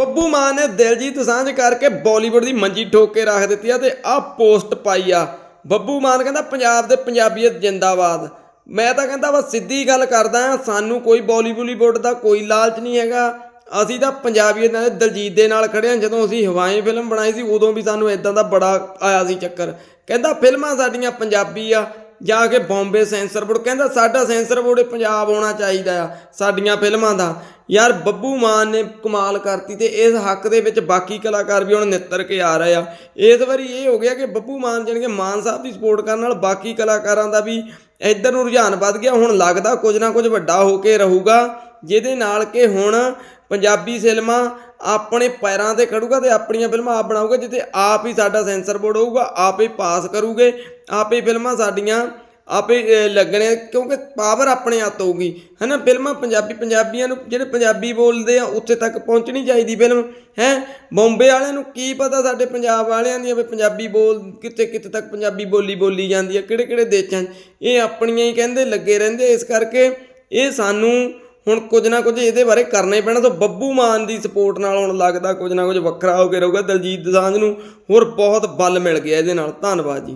ਬੱਬੂ ਮਾਨ ਨੇ ਦਿਲਜੀਤ ਸਾਂਝ ਕਰਕੇ ਬਾਲੀਵੁੱਡ ਦੀ ਮੰਜੀ ਠੋਕ ਕੇ ਰੱਖ ਦਿੱਤੀ ਆ ਤੇ ਆਹ ਪੋਸਟ ਪਾਈ ਆ। ਬੱਬੂ ਮਾਨ ਕਹਿੰਦਾ, ਪੰਜਾਬ ਦੇ ਪੰਜਾਬੀਅਤ ਜਿੰਦਾਬਾਦ। ਮੈਂ ਤਾਂ ਕਹਿੰਦਾ, ਬਸ ਸਿੱਧੀ ਗੱਲ ਕਰਦਾ ਆ ਸਾਨੂੰ ਕੋਈ ਬਾਲੀਵੁੱਡ ਦਾ ਕੋਈ ਲਾਲਚ ਨਹੀਂ ਹੈਗਾ। ਅਸੀਂ ਤਾਂ ਪੰਜਾਬੀਅਤ ਨਾਲ ਦਲਜੀਤ ਦੇ ਨਾਲ ਖੜੇ ਹਾਂ। ਜਦੋਂ ਅਸੀਂ ਹਵਾਈ ਫਿਲਮ ਬਣਾਈ ਸੀ, ਉਦੋਂ ਵੀ ਸਾਨੂੰ ਇਦਾਂ ਦਾ ਬੜਾ ਆਇਆ ਸੀ ਚੱਕਰ। ਕਹਿੰਦਾ, ਫਿਲਮਾਂ ਸਾਡੀਆਂ ਪੰਜਾਬੀ ਆ ਜਾ ਕੇ ਬੰਬੇ ਸੈਂਸਰ ਬੋਰਡ ਕਹਿੰਦਾ ਸਾਡਾ ਸੈਂਸਰ ਬੋਰਡ ਪੰਜਾਬ ਹੋਣਾ ਚਾਹੀਦਾ ਆ, ਸਾਡੀਆਂ ਫਿਲਮਾਂ ਦਾ। ਯਾਰ ਬੱਬੂ ਮਾਨ ਨੇ ਕਮਾਲ ਕਰਤੀ ਤੇ ਇਸ ਹੱਕ ਦੇ ਵਿੱਚ ਬਾਕੀ ਕਲਾਕਾਰ ਵੀ ਹੁਣ ਨਿੱਤਰ ਕੇ ਆ ਰਹੇ ਆ। ਇਸ ਵਾਰੀ ਇਹ ਹੋ ਗਿਆ ਕਿ ਬੱਬੂ ਮਾਨ ਜਾਣੀ ਕਿ ਮਾਨ ਸਾਹਿਬ ਦੀ ਸਪੋਰਟ ਕਰਨ ਨਾਲ ਬਾਕੀ ਕਲਾਕਾਰਾਂ ਦਾ ਵੀ ਇੱਧਰ ਨੂੰ ਰੁਝਾਨ ਵੱਧ ਗਿਆ, ਹੁਣ ਲੱਗਦਾ ਕੁਝ ਨਾ ਕੁਝ ਵੱਡਾ ਹੋ ਕੇ ਰਹੂਗਾ। ਜਿਹਦੇ ਨਾਲ ਕਿ ਹੁਣ ਪੰਜਾਬੀ ਫਿਲਮਾਂ ਆਪਣੇ ਪੈਰਾਂ ਤੇ ਖੜੂਗਾ ਤੇ ਆਪਣੀਆਂ ਫਿਲਮਾਂ ਆਪ ਬਣਾਊਗਾ ਜਿੱਥੇ ਆਪ ਹੀ ਸਾਡਾ ਸੈਂਸਰ ਬੋਰਡ ਹੋਊਗਾ ਆਪ ਹੀ ਪਾਸ ਕਰੂਗੇ ਆਪ ਹੀ ਫਿਲਮਾਂ ਸਾਡੀਆਂ ਆਪੇ ਅਹ, ਲੱਗਣੇ ਕਿਉਂਕਿ ਪਾਵਰ ਆਪਣੇ ਹੱਥ ਹੋਊਗੀ ਹੈਨਾ? ਫਿਲਮਾਂ ਪੰਜਾਬੀ ਪੰਜਾਬੀਆਂ ਨੂੰ ਜਿਹੜੇ ਪੰਜਾਬੀ ਬੋਲਦੇ ਆ ਉੱਥੇ ਤੱਕ ਪਹੁੰਚਣੀ ਚਾਹੀਦੀ ਫਿਲਮ ਹੈ? ਬੰਬੇ ਵਾਲਿਆਂ ਨੂੰ ਕੀ ਪਤਾ ਸਾਡੇ ਪੰਜਾਬ ਵਾਲਿਆਂ ਦੀਆਂ ਵੀ ਪੰਜਾਬੀ ਬੋਲ ਕਿੱਥੇ ਕਿੱਥੇ ਤੱਕ ਪੰਜਾਬੀ ਬੋਲੀ ਬੋਲੀ ਜਾਂਦੀ ਹੈ ਕਿਹੜੇ ਕਿਹੜੇ ਦੇਸ਼ਾਂ 'ਚ? ਇਹ ਆਪਣੀਆਂ ਹੀ ਕਹਿੰਦੇ ਲੱਗੇ ਰਹਿੰਦੇ ਇਸ ਕਰਕੇ ਇਹ ਸਾਨੂੰ ਹੁਣ ਕੁਝ ਨਾ ਕੁਝ ਇਹਦੇ ਬਾਰੇ ਕਰਨਾ ਹੀ ਪੈਣਾ, ਸੋ ਬੱਬੂ ਮਾਨ ਦੀ ਸਪੋਰਟ ਨਾਲ ਹੁਣ ਲੱਗਦਾ ਕੁਝ ਨਾ ਕੁਝ ਵੱਖਰਾ ਹੋ ਕੇ ਰਹੂਗਾ ਦਲਜੀਤ ਦੋਸਾਂਝ ਨੂੰ। ਹੋਰ ਬਹੁਤ ਬਲ ਮਿਲ ਗਿਆ ਇਹਦੇ ਨਾਲ। ਧੰਨਵਾਦ ਜੀ।